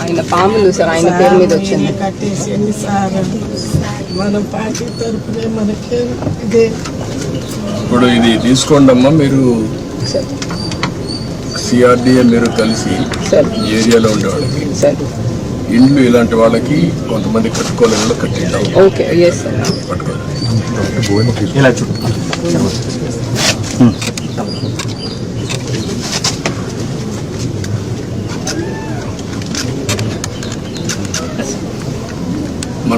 ఆయన పాములు సార్ ఆయన పేరు మీద వచ్చింది. కట్టేసింది సార్ మన పార్టీ తరఫునే మనకి ఇదే. ఇప్పుడు ఇది తీసుకోండి అమ్మా మీరు సిఆర్డిఏ మీరు కలిసి సార్. ఈ ఏరియాలో ఉండే వాళ్ళకి సార్. ఇండ్లు ఇలాంటి వాళ్ళకి కొంతమంది కట్టుకోలేని వాళ్ళు కట్టిద్దాం ఓకే ఎస్ సార్ పట్టుకోవాలి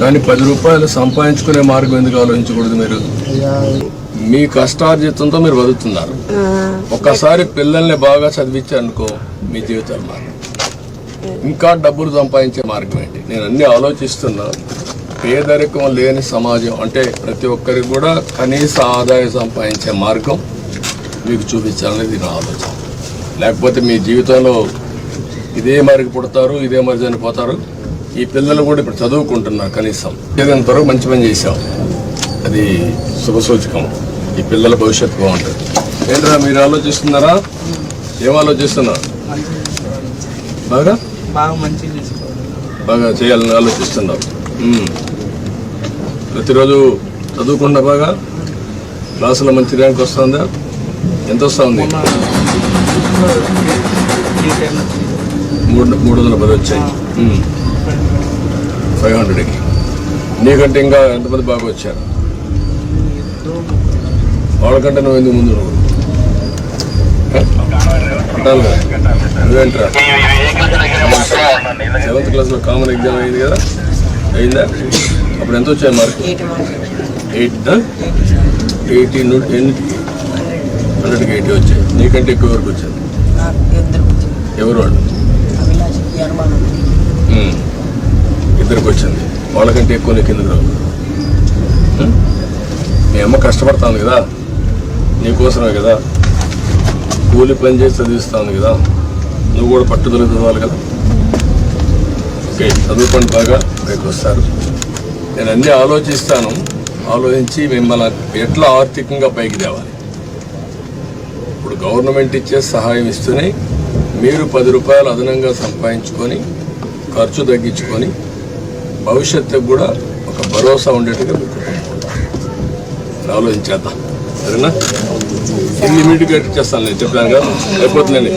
కానీ పది రూపాయలు సంపాదించుకునే మార్గం ఎందుకు ఆలోచించకూడదు మీరు? మీ కష్టార్జితంతో మీరు బతుకుతున్నారు. ఒక్కసారి పిల్లల్ని బాగా చదివించారనుకో మీ జీవితాలు మారు ఇంకా డబ్బులు సంపాదించే మార్గం ఏంటి? నేను అన్ని ఆలోచిస్తున్నా. పేదరికం లేని సమాజం అంటే ప్రతి ఒక్కరికి కూడా కనీస ఆదాయం సంపాదించే మార్గం మీకు చూపించాలనేది నా ఆలోచన. లేకపోతే మీ జీవితంలో ఇదే మరికి పుడతారు ఇదే మరి చనిపోతారు. ఈ పిల్లలు కూడా ఇప్పుడు చదువుకుంటున్నారు కనీసం. ఏదైనా త్వరగా మంచి పని చేశాం. అది శుభసూచకం. ఈ పిల్లల భవిష్యత్తు బాగుంటుంది. ఏంట్రా మీరు ఆలోచిస్తున్నారా? ఏం ఆలోచిస్తున్నారు బాగా? బాగా చేయాలని ఆలోచిస్తున్నారు. ప్రతిరోజు చదువుకుండా బాగా? క్లాసులో మంచి ర్యాంక్ వస్తుందా? ఎంత వస్తుంది? మూడు మూడు వందల పది వచ్చాయి. ఫైవ్ హండ్రెడ్కి. నీకంటే ఇంకా ఎంతమంది బాగా వచ్చారు? వాళ్ళకంటే నువ్వు ఎందుకు ముందు నువ్వేంట్రా? సెవెంత్ క్లాస్లో కామన్ ఎగ్జామ్ అయింది కదా? అయిందా? అప్పుడు ఎంత వచ్చాయి మార్క్ ఎయిట్ ఎయిటీ ఎన్ని హండ్రెడ్కి ఎయిటీ వచ్చాయి. నీకంటే ఎక్కువ వరకు వచ్చాయి? ఎవరు వాళ్ళు? ఇద్దరికి వచ్చింది వాళ్ళకంటే ఎక్కువ నీకు ఎందుకు రావు. మీ అమ్మ కష్టపడతాను కదా. నీకోసమే కదా. కూలి పని చేసి చదివిస్తాను కదా. నువ్వు కూడా పట్టుదల చదవాలి కదా. ఓకే చదువుకోండి బాగా. రేపు వస్తారు. నేను అన్నీ ఆలోచిస్తాను. ఆలోచించి మిమ్మల్ని ఎట్లా ఆర్థికంగా పైకి తేవాలి. ఇప్పుడు గవర్నమెంట్ ఇచ్చే సహాయం ఇస్తూనే మీరు పది రూపాయలు అదనంగా సంపాదించుకొని ఖర్చు తగ్గించుకొని భవిష్యత్తుకు కూడా ఒక భరోసా ఉండేట్టుగా మీకు కుటుంబం ఆలోచించేద్దాం. సరేనా? ఇమ్మీడియట్గా చేస్తాను నేను చెప్పాను కదా అయిపోతుందండి.